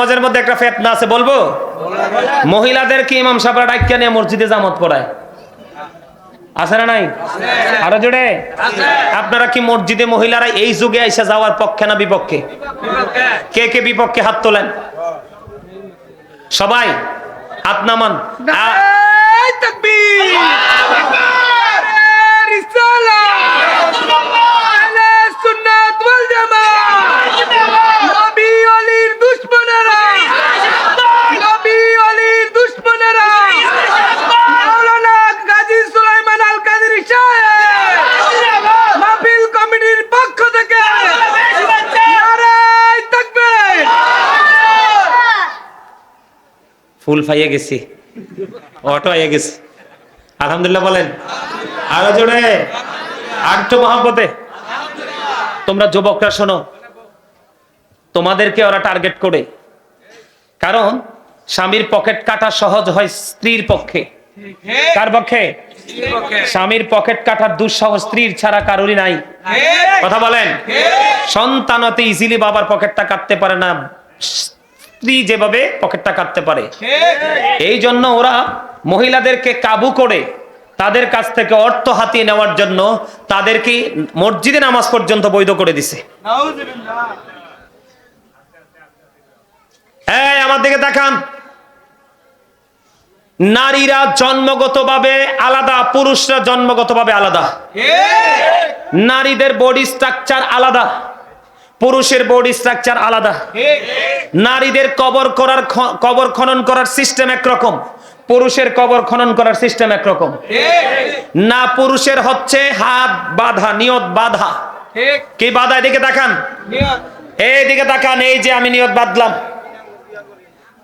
সমাজের মধ্যে একটা ফেতনা আছে, বলব? মহিলাদের কি ইমাম সাহেবরা ডাক্কা নিয়ে মসজিদে জামাত পড়ায়? আছে না নাই? আরও আপনারা কি মসজিদে মহিলারা এই যুগে এসে যাওয়ার পক্ষে না বিপক্ষে? কে কে বিপক্ষে হাত তোলেন? সবাই, হাত নামান আহলে সুন্নাত ওয়াল জামাত নবী আলীর দুশমনেরা নবী আলীর দুশমনেরা মাওলানা গাজী সুলাইমান আল কাদেরী সাহেব মাহফিল কমিটির পক্ষ থেকে নারায়ে তাকবীর ফুল পাইয়ে গেছি অটো আইয়ে গেছি। আলহামদুলিল্লাহ বলেন। আরও জোরে। আর একটু মহাব্বতে। তোমরা যুবকরা শোনো তোমাদেরকে ওরা টার্গেট করে। কারণ স্বামীর পকেট কাটা সহজ হয় স্ত্রীর পক্ষে। কার পক্ষে? স্বামীর পকেট কাটার দুঃসহ স্ত্রীর ছাড়া কারোরই নাই। কথা বলেন। সন্তানতে ইজিলি বাবার পকেটটা কাটতে পারে না। স্ত্রী যেভাবে পকেটটা কাটতে পারে। এই জন্য ওরা মহিলাদেরকে কাবু করে তাদের কাছ থেকে অর্থ হাতিয়ে নেওয়ার জন্য তাদেরকে মসজিদে নামাজ পর্যন্ত বৈধ করে দিছে। এই আমার দিকে দেখান নারীরা জন্মগতভাবে আলাদা পুরুষরা জন্মগতভাবে আলাদা। নারীদের বডি স্ট্রাকচার আলাদা। পুরুষের বডি স্ট্রাকচার আলাদা। নারীদের কবর করার কবর খনন করার সিস্টেম একরকম। পুরুষের কবর খনন করার সিস্টেম একরকম। না পুরুষের হচ্ছে হাত বাঁধা নিয়ত বাঁধা। কি বাধা? এদিকে দেখান এইদিকে তাকান এই যে আমি নিয়ত বাঁধলাম।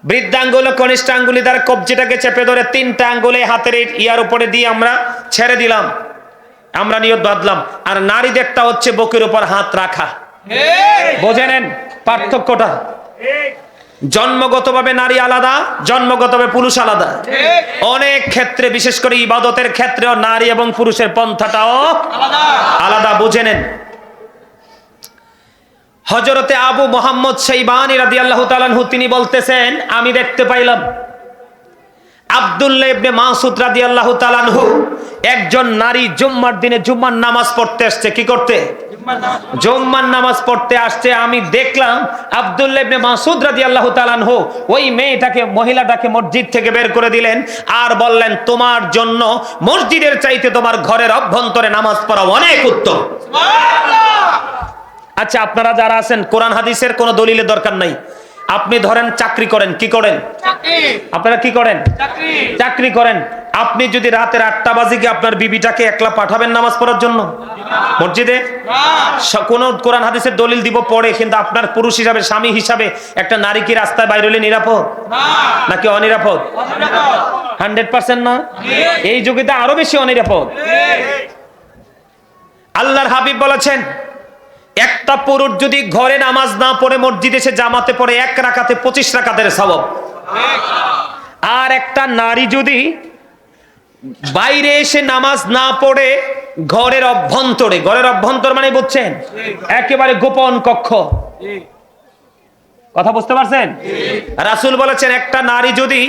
বৃদ্ধাঙ্গুল ও কনিষ্ঠ আঙ্গুলি দ্বারা কবজিটাকে চেপে ধরে তিনটা আঙ্গুলে হাতের ইয়ার উপরে দিয়ে আমরা ছেড়ে দিলাম। আমরা নিয়ত বাঁধলাম। আর নারীদেরটা হচ্ছে বুকের উপর হাত রাখা। বোঝে নেন পার্থক্যটা। জন্মগতভাবে নারী আলাদা জন্মগতভাবে পুরুষ আলাদা। অনেক ক্ষেত্রে বিশেষ করে ইবাদতের ক্ষেত্রেও নারী এবং পুরুষের পন্থাটাও আলাদা। বুঝে নেন। হজরতে আবু মোহাম্মদ সেইবানি রাদি আল্লাহ তালানহু তিনি বলতেছেন আমি দেখতে পাইলাম আব্দুল্লাহ ইবনে মাসুদ রাদি আল্লাহ তালানহু একজন নারী জুম্মার দিনে জুম্মার নামাজ পড়তে আসছে। কি করতে? জুম্মার নামাজ পড়তে আসছে আমি দেখলাম আব্দুল্লাহ ইবনে মাসুদ রাদি আল্লাহ তালানহু ওই মেয়েটাকে মহিলাটাকে মসজিদ থেকে বের করে দিলেন আর বললেন তোমার জন্য মসজিদের চাইতে তোমার ঘরের অভ্যন্তরে নামাজ পড়া অনেক উত্তম। আচ্ছা আপনারা যারা আছেন কোরআন হাদিসের কোনো দলিলের দরকার নাই। আপনি ধরেন চাকরি করেন কি করেন? আপনারা কি করেন? চাকরি। করেন। আপনি যদি রাতের আটটা বাজে গিয়ে আপনার বিবিটাকে একলা পাঠাবেন নামাজ পড়ার জন্য? মসজিদে? কোন কোরআন হাদিসের দলিল দিব পড়ে কিন্তু আপনার পুরুষ হিসাবে স্বামী হিসাবে একটা নারী কি রাস্তায় বাইরে হলে নিরাপদ? নাকি অনিরাপদ? হান্ড্রেড পার্সেন্ট না? এই যুগে তো আরও বেশি অনিরাপদ। আল্লাহর হাবিব বলেছেন একটা পুরুষ যদি ঘরে নামাজ না পড়ে মসজিদে সে জামাতে পড়ে এক রাকাতে পঁচিশ রাকাতের সবব আর একটা নারী যদি বাইরে এসে নামাজ না পড়ে ঘরের অভ্যন্তরে, ঘরের অভ্যন্তর মানে বুঝছেন? একেবারে গোপন কক্ষ। কথা বুঝতে পারছেন? রাসূল বলেছেন, একটা নারী যদি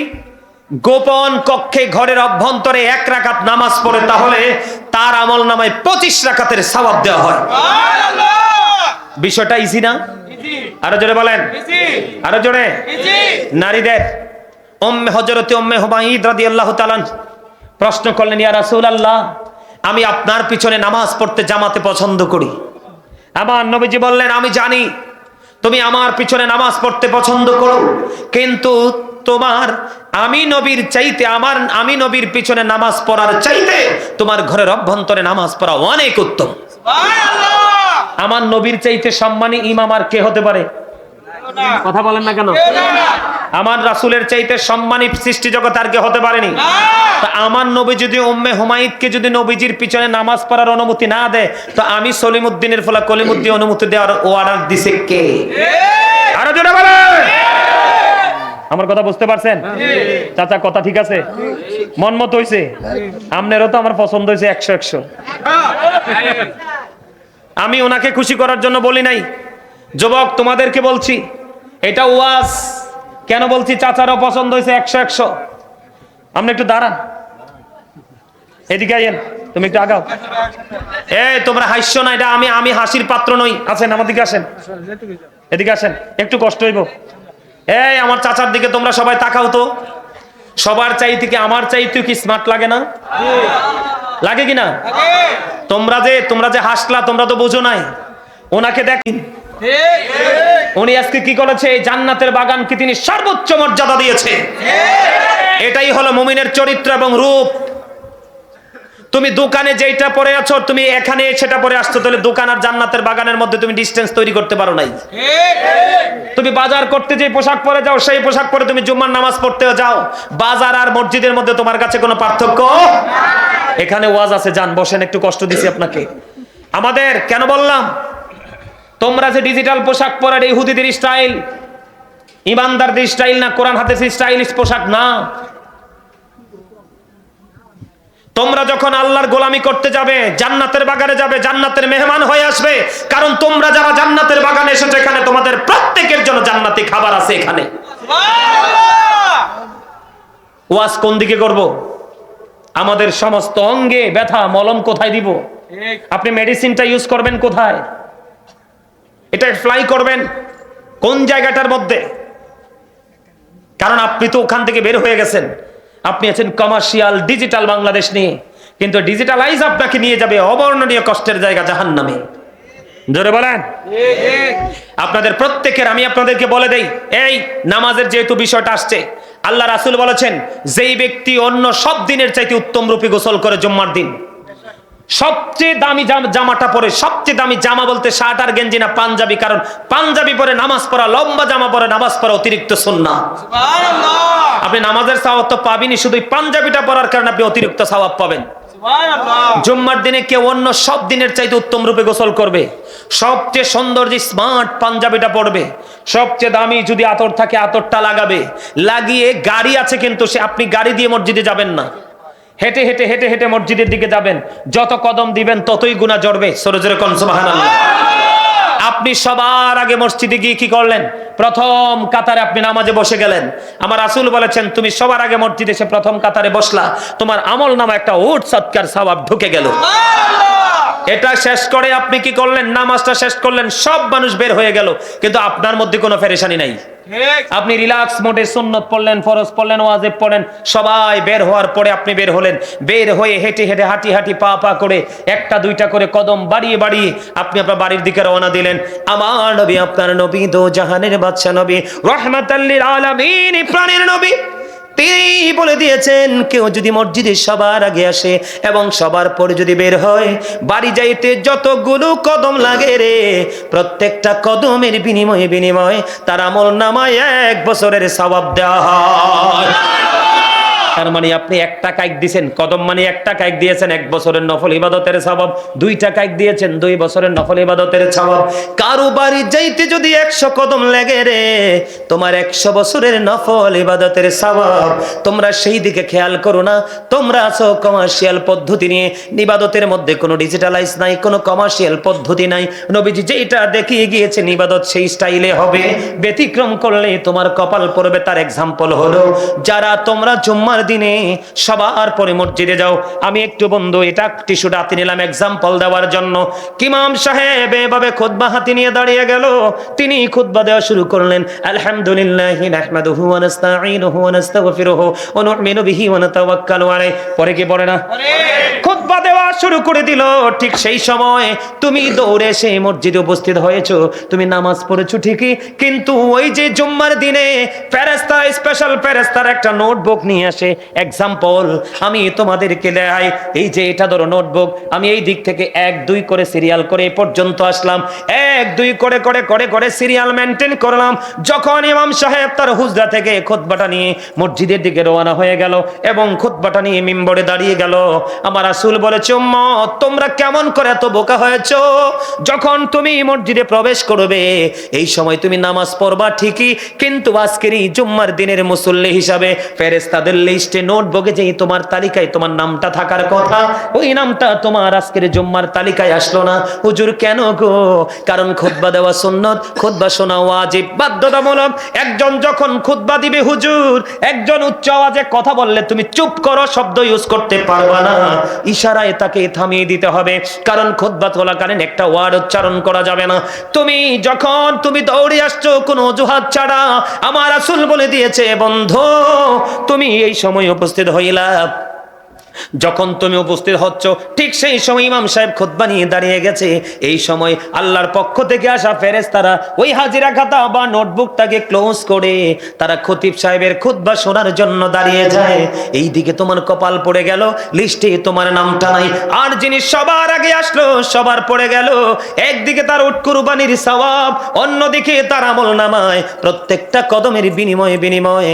গোপন কক্ষে ঘরের অভ্যন্তরে এক রাকাত নামাজ পড়ে, তাহলে তার আমল নামায় পঁচিশ রাকাতের সওয়াব দেওয়া হয়। বিষয়টা ইজি না? আরও জোরে বলেন। আরও জোরে। নারীদের। ওম্মে হজরতে ওম্মে হুমাইদ রাদিয়াল্লাহু তাআলা প্রশ্ন করলেন ইয়া রাসূলুল্লাহ আমি আপনার পিছনে নামাজ পড়তে জামাতে পছন্দ করি। আমার নবীজি বললেন আমি জানি তুমি আমার পিছনে নামাজ পড়তে পছন্দ করো কিন্তু তোমার আমি নবীর চাইতে আমার আমি নবীর পিছনে নামাজ পড়ার চাইতে তোমার ঘরের অভ্যন্তরে নামাজ পড়া অনেক উত্তম। আমার নবীর চাইতে সম্মানী ইমাম আর কে হতে পারে? কথা বলেন না কেন? আমার রাসুলের চাইতে সম্মানী সৃষ্টি জগৎ আর কে হতে পারেনি? তা আমার নবী যদি উম্মে হুমায়ুদকে যদি নবীজির পিছনে নামাজ পড়ার অনুমতি না দেয় তো আমি সলিমুদ্দিনের ফলে কলিমুদ্দিন অনুমতি দেওয়ার ও অর্ডার দিছে কে? আরও জোরে বলেন। আমার কথা বুঝতে পারছেন? চাচা কথা ঠিক আছে? মন মত হইছে? আমনেরও তো আমার পছন্দ হয়েছে একশো একশো। আমি ওনাকে খুশি করার জন্য বলি নাই। যুবক, তোমাদেরকে বলছি, এটা ওয়াজ। কেন বলছি? চাচারও পছন্দ হয়েছে একশো একশো। আপনি একটু দাঁড়ান। এদিকে আইয়েন, তুমি একটু আগাও। এই, তোমরা হাসছো না, এটা আমি আমি হাসির পাত্র নই। আছেন আমার দিকে আসেন। এদিকে আসেন, একটু কষ্ট হইব। এই, আমার চাচার দিকে তোমরা সবাই তাকাও তো। সবার চাইতে কি আমার চাইতেও কি স্মার্ট লাগে না? লাগে কি না? তোমরা যে তোমরা যে হাসলা, তোমরা তো বোঝো নাই। ওনাকে দেখেন উনি আজকে কি করেছে? জান্নাতের বাগানকে তিনি সর্বোচ্চ মর্যাদা দিয়েছে। এটাই হলো মুমিনের চরিত্র এবং রূপ। তুমি দোকানে যেইটা পরে আছো, তুমি এখানে সেটা পরে আসছো, তাহলে দোকান আর জান্নাতের বাগানের মধ্যে তুমি ডিস্টেন্স তৈরি করতে পারো নাই। তুমি বাজার করতে যে পোশাক পরে যাও, সেই পোশাক পরে তুমি জুম্মার নামাজ পড়তেও যাও। বাজার আর মসজিদের মধ্যে তোমার কাছে কোনো পার্থক্য? এখানে ওয়াজ আছে, যান, বসেন, একটু কষ্ট দিছি আপনাকে। আমাদের, কেন বললাম? তোমরা যে ডিজিটাল পোশাক পরার এই হুদিদের স্টাইল ইমানদারদের স্টাইল না, কোরআন হাতে স্টাইলিশ পোশাক না তোমরা যখন আল্লাহর গোলামি করতে যাবে জান্নাতের বাগানে যাবে জান্নাতের মেহমান হয়ে আসবে কারণ তোমরা যারা জান্নাতের বাগানে এসেছ এখানে তোমাদের প্রত্যেকের জন্য জান্নাতি খাবার আছে এখানে। ওয়াজ কোন দিকে করব? আমাদের সমস্ত অঙ্গে ব্যথা মলম কোথায় দিব? আপনি মেডিসিনটা ইউজ করবেন কোথায়? এটা ফ্লাই করবেন কোন জায়গাটার মধ্যে? কারণ আপনি তো ওখান থেকে বের হয়ে গেছেন। আপনি আছেন কমার্শিয়াল ডিজিটাল বাংলাদেশ নিয়ে। কিন্তু ডিজিটালাইজ আপনাকে নিয়ে যাবে অবর্ণনীয় কষ্টের জায়গা জাহান নামে জোরে বলেন? আপনাদের প্রত্যেকের, আমি আপনাদেরকে বলে দেই, এই নামাজের যেহেতু বিষয়টা আসছে, আল্লাহ রাসুল বলেছেন, যেই ব্যক্তি অন্য সব দিনের চাইতে উত্তম রূপে গোসল করে জম্মার দিন সবচেয়ে দামি জামাটা পরে সবচেয়ে দামি জামা বলতে শার্ট আর গেঞ্জি না পাঞ্জাবি কারণ পাঞ্জাবি পরে নামাজ পড়া লম্বা জামা পরে নামাজ পড়া অতিরিক্ত সুন্না আপনি নামাজের সওয়াব তো পাবেনই শুধু পাঞ্জাবিটা পরার কারণে আপনি অতিরিক্ত সওয়াব পাবেন। জুম্মার দিনে কেউ অন্য সব দিনের চাইতে উত্তম রূপে গোসল করবে। সবচেয়ে সুন্দর যে স্মার্ট পাঞ্জাবিটা পড়বে সবচেয়ে দামি যদি আতর থাকে আতরটা লাগাবে। লাগিয়ে গাড়ি আছে কিন্তু সে আপনি গাড়ি দিয়ে মসজিদে যাবেন না। হেঁটে হেঁটে হেঁটে হেঁটে মসজিদের দিকে যাবেন। যত কদম দিবেন ততই গুণা জড়বে। সরে জোরে আপনি সবার আগে মসজিদে গিয়ে কি করলেন? প্রথম কাতারে আপনি নামাজে বসে গেলেন। আমার রাসূল বলেছেন তুমি সবার আগে মসজিদে এসে প্রথম কাতারে বসলা। তোমার আমল নামা একটা উট সৎকার সওয়াব ঢুকে গেল। এটা শেষ করে আপনি কি করলেন? নামাজটা শেষ করলেন সব মানুষ বের হয়ে গেল। কিন্তু আপনার মধ্যে কোনো ফেরেশানি নাই। আপনি রিল্যাক্স মোডে সুন্নত পড়লেন, ফরজ পড়লেন, ওয়াজেব পড়লেন, সবাই বের হওয়ার পরে আপনি বের হলেন। বের হয়ে হেঁটে হেঁটে, হাঁটি হাঁটি, পা পা করে একটা দুইটা করে কদম বাড়িয়ে বাড়িয়ে আপনি আপনার বাড়ির দিকে রওনা দিলেন। আমার নবী, আপনার নবী দো জাহানের বাদশা নবী। রহমাতাল্লিল আলামিন, প্রাণের নবী। তিনি বলে দিয়েছেন, কেউ যদি মসজিদে সবার আগে আসে এবং সবার পরে যদি বের হয়, বাড়ি যাইতে যতগুলো কদম লাগে রে, প্রত্যেকটা কদমের বিনিময়ে বিনিময়ে তার আমল নামায় এক বছরের সবাব দেওয়া হয়। তার মানে আপনি একটা কাইক দিয়েছেন, কদম মানে একটা কাইক দিয়েছেন, এক বছরের নফল ইবাদতের স্বভাব। দুইটা কাইক দিয়েছেন, দুই বছরের নফল ইবাদতের স্বভাব। কারও বাড়ি যাইতে যদি একশো কদম লেগে রে, তোমার একশো বছরের নফল ইবাদতের স্বভাব। তোমরা সেই দিকে খেয়াল করো না, তোমরা আছো কমার্শিয়াল পদ্ধতি নিয়ে। নিবাদতের মধ্যে কোনো ডিজিটালাইজ নাই, কোনো কমার্শিয়াল পদ্ধতি নাই। নবীজি যেটা দেখিয়ে গিয়েছে নিবাদত সেই স্টাইলে হবে। ব্যতিক্রম করলে তোমার কপাল পড়বে, তার এক্সাম্পল হলো, যারা তোমরা জুম্মার দিনে সবার পরে মসজিদে যাও। আমি একটু বন্ধু এটা টিস্যুটা হাতে নিলাম এক্সাম্পল দেওয়ার জন্য। কিমাম সাহেব এভাবে খুতবা হাতি নিয়ে দাঁড়িয়ে গেল। তিনি খুতবা দেওয়া শুরু করলেন। আলহামদুলিল্লাহ নাহমাদুহু ওয়া নাস্তাঈনুহু ওয়া নাস্তাগফিরুহু ওয়া নু'মিনু বিহি ওয়া নাতাওয়াক্কালু আলাইহি। পরে কি পড়ে না? খুতবা দেওয়া শুরু করে দিল। ঠিক সেই সময় তুমি দৌড়ে এসে মসজিদে উপস্থিত হয়েছো। তুমি নামাজ পড়েছো ঠিকই, কিন্তু ওই যে জুম্মার দিনে ফেরেস্তা স্পেশাল ফেরেস্তার একটা নোটবুক নিয়ে আসে। এক্সাম্পল আমি তোমাদেরকে দেখাই। এই যে এটা ধরো নোটবুক আমি এই দিক থেকে এক, দুই করে সিরিয়াল করে পর্যন্ত আসলাম। এক, দুই করে করে করে করে সিরিয়াল মেনটেন করলাম। যখন ইমাম সাহেব তার হুজরা থেকে খুতবাটা নিয়ে মসজিদের দিকে রওনা হয়ে গেল এবং খুতবাটা নিয়ে মিম্বরে দাঁড়িয়ে গেল, আমার রাসূল তোমরা কেমন করে এত বোকা হয়েছো? যখন তুমি মসজিদে প্রবেশ করবে, এই সময় তুমি নামাজ পড়বা ঠিকই, কিন্তু আজকের এই জুম্মার দিনের মুসল্লি হিসাবে লিস্টে যেই তোমার তালিকায় তোমার নামটা থাকার কথা, ওই নামটা তোমার আজকের জুম্মার তালিকায় আসলো না। হুজুর, কেন গো? কারণ খুতবা দেওয়া সুন্নত, খুতবা শোনা বাধ্যতামূলক। একজন যখন খুতবা দিবে হুজুর, একজন উচ্চ আওয়াজে কথা বললে তুমি চুপ করো, শব্দ ইউজ করতে পারবা না। ইশারায় তাকে থামিয়ে দিতে হবে। কারণ খুতবা চলাকালীন একটা ওয়ার্ড উচ্চারণ করা যাবে না। তুমি যখন তুমি দৌড়ে আসছো, কোনো অজুহাত ছাড়া, আমার আসল বলে দিয়েছে, বন্ধু, তুমি এই সময় উপস্থিত হইলা। যখন তুমি উপস্থিত হচ্ছ, ঠিক সেই সময় ইমাম সাহেব খুতবা নিয়ে দাঁড়িয়ে গেছে। এই সময় আল্লাহর পক্ষ থেকে আসা ফেরেস তারা ওই হাজিরা খাতা বা নোটবুকটাকে ক্লোজ করে তারা খতিব সাহেবের খুতবা শোনার জন্য দাঁড়িয়ে যায়। এই দিকে তোমার কপাল পড়ে গেল, লিস্টে তোমার নামটা নাই। আর যিনি সবার আগে আসলো, সবার পড়ে গেল। একদিকে তার উট কুরবানির সওয়াব, অন্যদিকে তার আমল নামায়। প্রত্যেকটা কদমের বিনিময়ে বিনিময়ে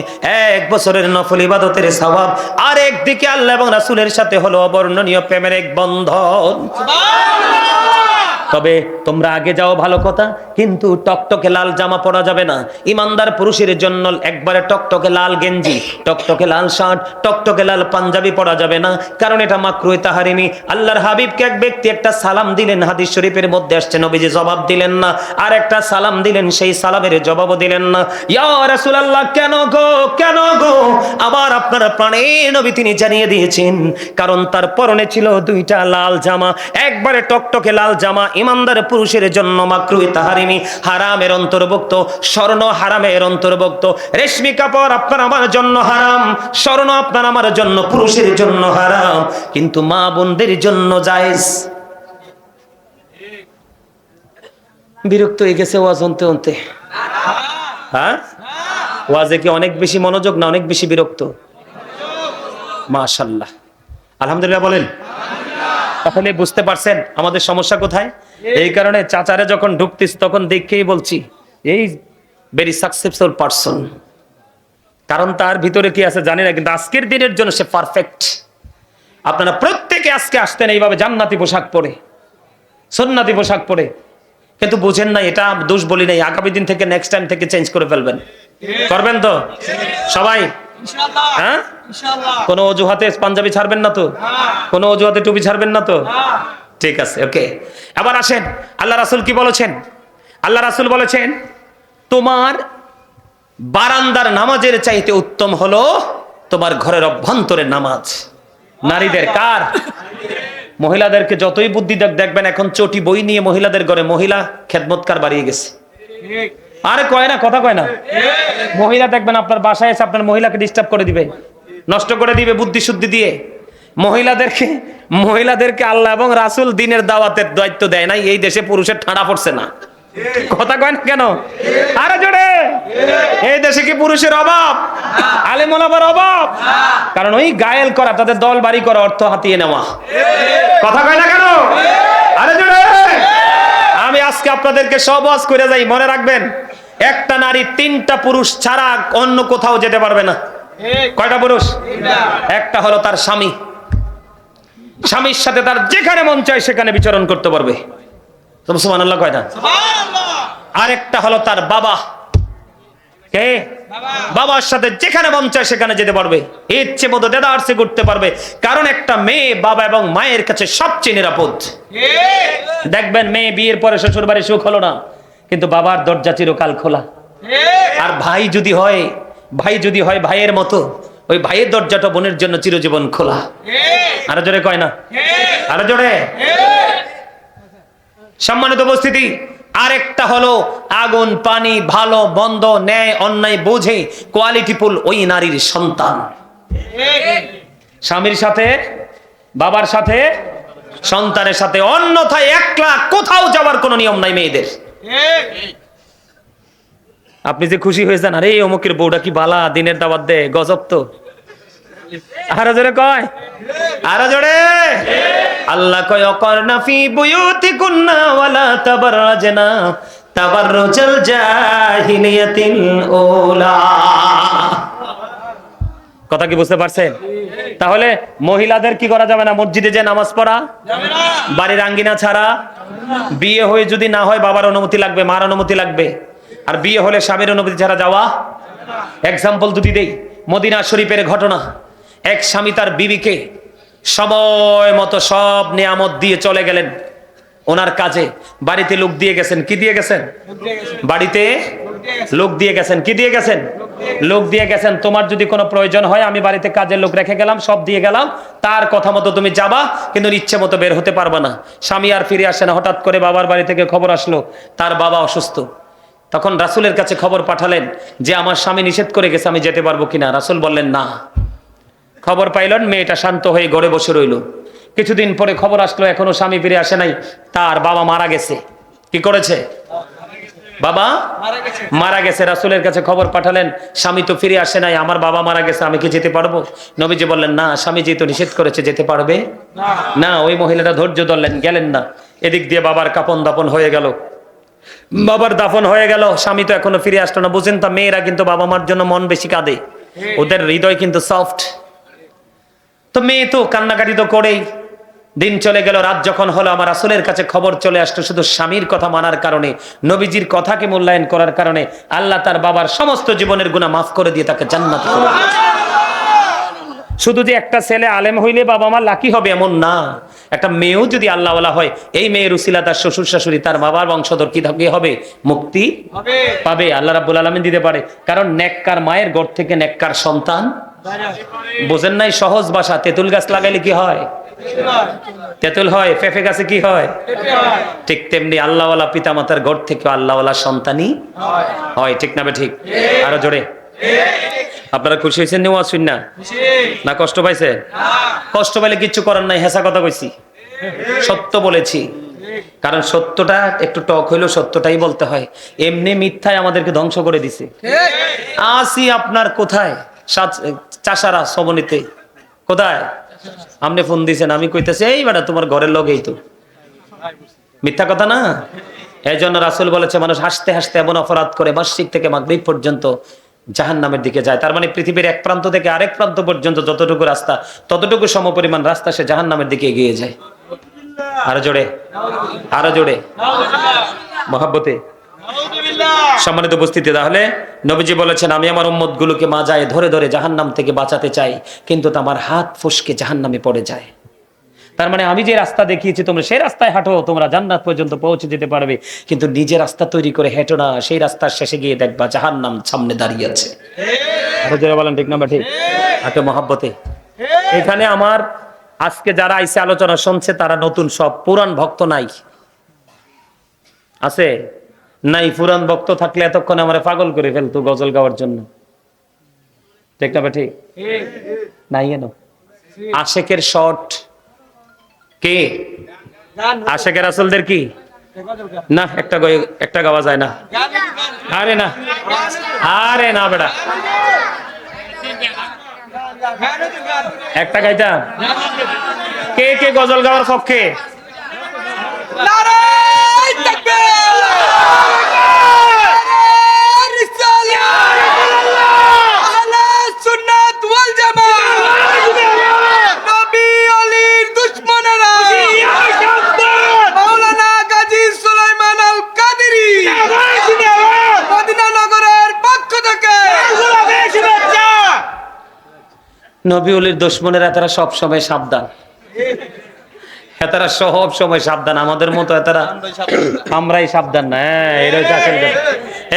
এক বছরের নফল ইবাদতের সওয়াব। আর একদিকে আল্লাহ এবং রাসূলের সাথে হলো অবর্ণনীয় প্রেমের এক বন্ধন। তবে তোমরা আগে যাও ভালো কথা, কিন্তু টকটকে লাল জামা পরা যাবে না। ইমানদার পুরুষের জন্য একবারে টকটকে লাল গেঞ্জি, টকটকে লাল শার্ট, টকটকে লাল পাঞ্জাবি পরা যাবে না, কারণ এটা মাকরুই তাহারিমি আল্লাহর হাবিবকে এক ব্যক্তি একটা সালাম দিলেন, হাদিস শরীফের মধ্যে আসছে, নবীজি জবাব দিলেন না, আর একটা সালাম দিলেন, সেই সালামের জবাবও দিলেন না। ইয়া কেন গো কেন গো? আবার আপনারা প্রাণে নবী তিনি জানিয়ে দিয়েছেন, কারণ তার পরনে ছিল দুইটা লাল জামা, একবারে টকটকে লাল জামা ইমানদার পুরুষের জন্য মাকরুই তাহারিমি হারামের অন্তর্ভুক্ত, স্বর্ণ হারামের অন্তর্ভুক্ত। রেশমি কাপড় আপনার আমার জন্য হারাম, স্বর্ণ আপনার আমার জন্য পুরুষের জন্য হারাম, কিন্তু মা বোনদের জন্য জায়েজ। বিরক্ত হয়ে গেছে ওয়াজ অন্তে অন্তে। হ্যাঁ? ওয়াজে কি অনেক বেশি মনোযোগ না অনেক বেশি বিরক্ত? মাশাল্লাহ। আলহামদুলিল্লাহ বলেন। তাহলে বুঝতে পারছেন আমাদের সমস্যা কোথায়? এই কারণে চাচারে যখন ঢুকতিস তখন দেখেই বলছি এই ভেরি সাকসেসফুল পারসন কারণ তার ভিতরে কি আছে জানি না কিন্তু আজকের দিনের জন্য সে পারফেক্ট আপনারা প্রত্যেকে আজকে আসতেন এইভাবে জান্নাতি পোশাক পরে সন্ন্যাতি পোশাক পরে। কিন্তু বুঝেন না এটা দোষ বলি নাই আগামী দিন থেকে নেক্সট টাইম থেকে চেঞ্জ করে ফেলবেন। করবেন তো? সবাই? হ্যাঁ? কোনো অজুহাতে পাঞ্জাবি ছাড়বেন না তো? কোনো অজুহাতে টুপি ছাড়বেন না তো? ঠিক আছে ওকে আবার আসেন, আল্লাহ রাসুল কি বলেছেন? আল্লাহ রাসুল বলেছেন, তোমার বারান্দার নামাজের চাইতে উত্তম হলো তোমার ঘরের অভ্যন্তরের নামাজ। নারীদের কার? মহিলাদেরকে যতই বুদ্ধি দেখ দেখবেন, এখন চটি বই নিয়ে মহিলাদের ঘরে মহিলা খেদমতকার বাড়িয়ে গেছে। আরে কয় না, কথা কয় না। মহিলা দেখবেন আপনার বাসায় এসে আপনার মহিলাকে ডিস্টার্ব করে দিবে। নষ্ট করে দিবে বুদ্ধি শুদ্ধি দিয়ে। মহিলাদেরকে মহিলাদেরকে আল্লাহ এবং রাসূল দিনের দাওয়াতের দায়িত্ব দেয় নাই, এই দেশে পুরুষের ঠাড়া পড়ছে না। কথা কয় না কেন? আরে জোরে! এই দেশে কি পুরুষের অভাব? আলেমোলাবার অভাব? কারণ ওই গায়েল করা, তাদের দল বাড়ি করা অর্থ হাতিয়ে নেওয়া। কথা কয় না কেন? আরে জোরে! আমি আজকে আপনাদেরকে সব ওয়াজ করে যাই, মনে রাখবেন, একটা নারী তিনটা পুরুষ ছাড়া অন্য কোথাও যেতে পারবে না। কয়টা পুরুষ? একটা হলো তার স্বামী। স্বামীর সাথে তার যেখানে মন চায় সেখানে বিচরণ করতে পারবে। কয়টা আরেকটা হলো তার বাবা। কে? বাবার সাথে যেখানে মন চায় সেখানে যেতে পারবে। ইচ্ছে মতো দেদারসে করতে পারবে। কারণ একটা মেয়ে বাবা এবং মায়ের কাছে সবচেয়ে নিরাপদ। দেখবেন মেয়ে বিয়ের পরে শ্বশুর বাড়ি সুখ হলো না কিন্তু বাবার দরজা চিরকাল খোলা। আর ভাই যদি হয় ভাই যদি হয় ভাইয়ের মতো ওই ভাইয়ের দরজাটা বোনের জন্য চিরজীবন খোলা। আরও জোরে কয় না? আরও জোরে? সম্মানিত উপস্থিতি আরেকটা হলো আগুন পানি ভালো বন্ধ ন্যায় অন্যায় বোঝে কোয়ালিটিফুল ওই নারীর সন্তান। স্বামীর সাথে বাবার সাথে সন্তানের সাথে অন্যথায় একলা কোথাও যাওয়ার কোনো নিয়ম নাই মেয়েদের। আপনি যে খুশি হয়েছেন আরে অমুকের বউটা কি বালা দিনের দাবাত দে গজব তো। আরও জোরে কয়। আরও জোরে। আল্লাহ কয় অকর্ণা ফি বুয়ুতি কুন্না ওয়ালা তাবাররাজনা তাবাররুজাল জাহিলিয়াতিল ওলা কথা কি বুঝতে পারছেন? তাহলে মহিলাদের কি করা যাবে না? মসজিদে যে নামাজ পড়া, বাড়ির আঙ্গিনা ছাড়া, বিয়ে হয়ে যদি না হয় বাবার অনুমতি লাগবে, মার অনুমতি লাগবে। আর বিয়ে হলে স্বামীর অনুমতি ছাড়া যাওয়া এক্সাম্পল দুটি দেই। মদিনা শরীফের ঘটনা। এক স্বামী তার বিবিকে সময় মতো সব নিয়ামত দিয়ে চলে গেলেন। ওনার কাজে। বাড়িতে লোক দিয়ে গেছেন। কি দিয়ে গেছেন? বাড়িতে লোক দিয়ে গেছেন। কি দিয়ে গেছেন? লোক দিয়ে গেছেন। তোমার যদি কোনো প্রয়োজন হয়, আমি বাড়িতে কাজের লোক রেখে গেলাম, সব দিয়ে গেলাম। তার কথা মতো তুমি যাবা, কিন্তু ইচ্ছে মতো বের হতে পারবা না। স্বামী আর ফিরে আসে না। হঠাৎ করে বাবার বাড়ি থেকে খবর আসলো, তার বাবা অসুস্থ। তখন রাসুলের কাছে খবর পাঠালেন যে, আমার স্বামী নিষেধ করে গেছে, আমি যেতে পারব কিনা? রাসুল বললেন, না। খবর পাইলেন মেয়েটা শান্ত হয়ে ঘরে বসে রইল। কিছুদিন পরে খবর আসলো এখনও স্বামী ফিরে আসে নাই তার বাবা মারা গেছে। কি করেছে? বাবা? মারা গেছে। রাসুলের কাছে খবর পাঠালেন স্বামী তো ফিরে আসে নাই আমার বাবা মারা গেছে আমি কি যেতে পারব? নবীজি বললেন না স্বামী যেহেতু নিষেধ করেছে যেতে পারবে? না। ওই মহিলাটা ধৈর্য ধরলেন গেলেন না। এদিক দিয়ে বাবার কাপন দাপন হয়ে গেল। বাবার দাফন হয়ে গেল স্বামী তো এখনও ফিরে আসলো না। বুঝেন তা মেয়েরা কিন্তু বাবা মার জন্য মন বেশি কাঁদে। ওদের হৃদয় কিন্তু সফট তো মেয়ে তো কান্নাকাটি তো করেই। দিন চলে গেল রাত যখন হলো আমার আসলের কাছে খবর চলে আসলো শুধু স্বামীর কথা মানার কারণে নবীজির কথাকে মূল্যায়ন করার কারণে আল্লাহ তার বাবার সমস্ত জীবনের গুণা মাফ করে দিয়ে তাকে জান্নাত করে শুধু যে একটা ছেলে আলেম হইলে বাবা মা লাকি হবে এমন না। একটা মেয়েও যদি আল্লাহওয়ালা হয় এই মেয়ের উসিলা তার শ্বশুর শাশুড়ি তার বাবার বংশধর কি থাকে? হবে মুক্তি পাবে আল্লাহ রাব্বুল আলামিন দিতে পারে। কারণ নেককার মায়ের ঘর থেকে নেককার সন্তান বোঝেন নাই সহজ ভাষা, তেঁতুল গাছ লাগাইলে কি হয়? তেঁতুল হয় পেঁপে গাছে কি হয়? ঠিক তেমনি আল্লাহওয়ালা পিতা মাতার ঘর থেকে আল্লাহওয়ালা সন্তানই হয়, ঠিক না ঠিক? আরও জোরে। আপনারা খুশি হয়েছেন নেওয়া শুন না না কষ্ট পাইছে? কষ্ট পাইলে কিচ্ছু করার নাই, হেসা কথা কইছি। সত্য বলেছি। কারণ সত্যটা একটু টক হইলেও সত্যটাই বলতে হয়। এমনি মিথ্যায় আমাদেরকে ধ্বংস করে দিছে। আসি আপনার কোথায়? চাষারা সমনিতে। কোথায়? আপনি ফোন দিছেন, আমি কইতেছি, এই বেটা, তোমার ঘরের লগেই তো। মিথ্যা কথা না? এই জন্য রাসুল বলেছে, মানুষ হাসতে হাসতে এমন অপরাধ করে মাসিক থেকে মাগরিব পর্যন্ত জাহান নামের দিকে যায়। তার মানে পৃথিবীর এক প্রান্ত থেকে আরেক প্রান্ত পর্যন্ত যতটুকু রাস্তা, ততটুকু সম সমপরিমাণ রাস্তা সে জাহান নামের দিকে এগিয়ে যায়। আরও জোরে আরও জোরে। মহাব্বতে। সম্মানিত উপস্থিতি তাহলে নবীজি বলেছেন আমি আমার উম্মত গুলোকে মাজায় ধরে ধরে জাহান্নাম থেকে বাঁচাতে চাই কিন্তু তা আমার হাত ফসকে জাহান্নামে পড়ে যায়। তার মানে আমি যে রাস্তা দেখিয়েছি তোমরা সেই রাস্তায় হাঁটো তোমরা জান্নাত পর্যন্ত পৌঁছে যেতে পারবে। কিন্তু নিজে রাস্তা তৈরি করে হেঁটো না সেই রাস্তার শেষে গিয়ে দেখবা জাহান্নাম সামনে দাঁড়িয়ে আছে। বলেন ঠিক না বা ঠিক? হাঁটো মহাব্বতে। এখানে আমার আজকে যারা আইসে আলোচনা শুনছে তারা নতুন সব পুরান ভক্ত নাই। আছে? নাই, পুরান ভক্ত থাকলে এতক্ষণ আমার পাগল করে ফেলতো গজল গাওয়ার জন্য। ঠিক না ঠিক নাই কেন? আশেকের শট কে? আশেকের আসলদের কি? না, একটা একটা গাওয়া যায় না। আরে না। আরে না বেটা। একটা গাইতাম কে কে গজল গাওয়ার পক্ষে? নারাই তাকবীর নারাই রিসালাত আহলে সুন্নাত ওয়াল জামাত নবী আলীর দুশমনেরা মাওলানা গাজী সুলাইমান আল কাদেরী মদিনা নগরের পক্ষ থেকে নবীউলির দুশ্মনেরা তারা সব সময় সাবধান। এতারা সব সময় সাবধান। আমাদের মতো এতারা আমরাই সাবধান না। হ্যাঁ এর আসল কথা।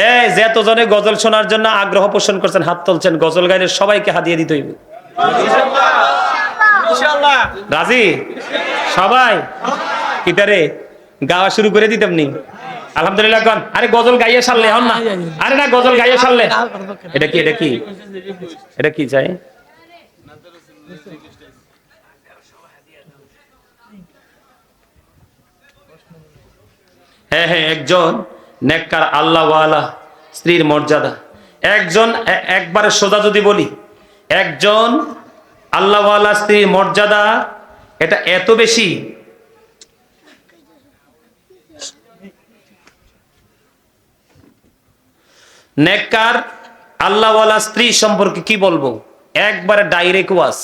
এই যে এতজনে গজল শোনার জন্য আগ্রহ পোষণ করছেন হাত তুলছেন গজল গাইলে সবাইকে হাতিয়ে দিতে হইবে। রাজি? সবাই? কিতারে গাওয়া শুরু করে দিতাম নি। আলহামদুলিল্লাহ কন। আরে গজল গাইয়ে সারলে হন না? আরে না গজল গাইয়ে সারলে। এটা কি এটা কি? এটা কি চাই? হ্যাঁ হ্যাঁ একজন নেককার আল্লাহওয়ালা স্ত্রীর মর্যাদা। একজন একবারে সোজা যদি বলি, একজন আল্লাহওয়ালা স্ত্রীর মর্যাদা এটা এত বেশি নেককার আল্লাহওয়ালা স্ত্রী সম্পর্কে কি বলব? একবারে ডাইরেক্ট ওয়াস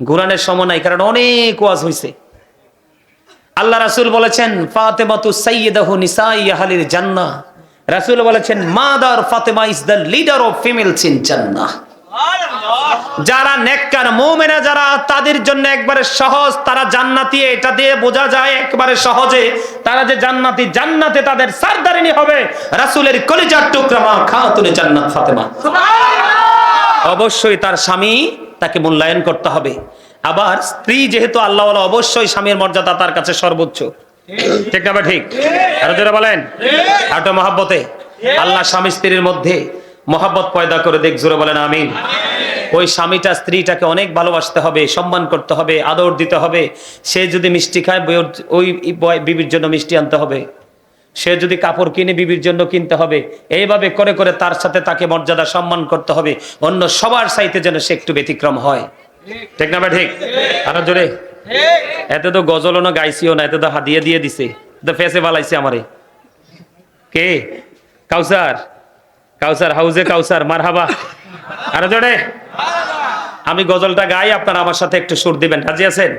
ঘুরানের সময় নাই, কারণ অনেক ওয়াজ হয়েছে আল্লাহ রাসূল বলেছেন, ফাতেমাতু রাসূল বলেছেন, mother Fatema is the leader of female jannah. যারা নেককার মুমিনা, যারা তাদের জন্য একবারে সহজ, তারা জান্নাতি, এটা দিয়ে বোঝা যায় একবারে সহজে। তারা যে জান্নাতি, জান্নাতে তাদের সারদারিনী হবে। রাসূলের কলিজার টুকরা মা খাতুনে জান্নাত ফাতেমা। অবশ্যই তার স্বামী তাকে মূল্যায়ন করতে হবে। আবার স্ত্রী যেহেতু আল্লাহ অবশ্যই স্বামীর মর্যাদা তার কাছে সর্বোচ্চ। ঠিক না ঠিক? আরও যারা বলেন? আটো মহাব্বতে। আল্লাহ স্বামী স্ত্রীর মধ্যে মহাব্বত পয়দা করে দেখ জোরে বলেন আমিন। ওই স্বামীটা স্ত্রীটাকে অনেক ভালোবাসতে হবে, সম্মান করতে হবে, আদর দিতে হবে। সে যদি মিষ্টি খায় ওই বিবির জন্য মিষ্টি আনতে হবে। সে যদি কাপড় কিনে বিবির জন্য কিনতে হবে, এইভাবে করে করে তার সাথে তাকে মর্যাদা সম্মান করতে হবে, অন্য সবার চাইতে যেন সে একটু ব্যতিক্রম হয়। ঠিক না ঠিক? আরও জোরে? এতে তো গজলও না, গাইছিও না, এতে তো হাদিয়ে দিয়ে দিছে। তো ফেসে বালাইছে আমারে। কে? কাউসার? কাউসার, হাউজে কাউসার মার হাবা আরও জোরে? আমি গজলটা গাই, আপনারা আমার সাথে একটু সুর দিবেন। রাজি আছেন?